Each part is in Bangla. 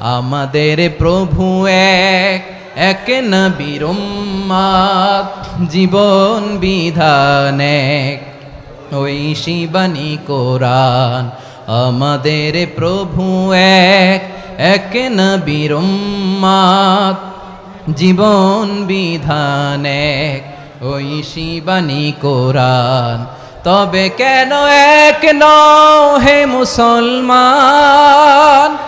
আমাদের প্রভু এক এক নবীর উম্মাদ, জীবন বিধান এক। ওই শিবানী কোরআন আমাদের প্রভু এক এক নবীর উম্মাদ, জীবন বিধান এক। ওই শিবানী কোরআন তবে কেন এক নও হে মুসলমান?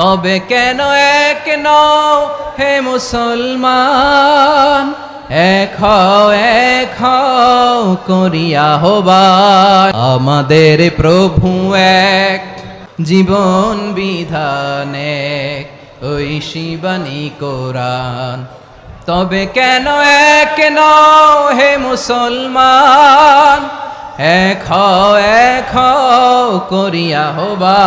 তবে কেন এক নও হে মুসলমান? এক এক করিয়া হবার আমাদের প্রভু এক, জীবন বিধান এক, ওই শিবানী কোরআন। তবে কেন এক নও হে মুসলমান? এক এক করিয়া হবা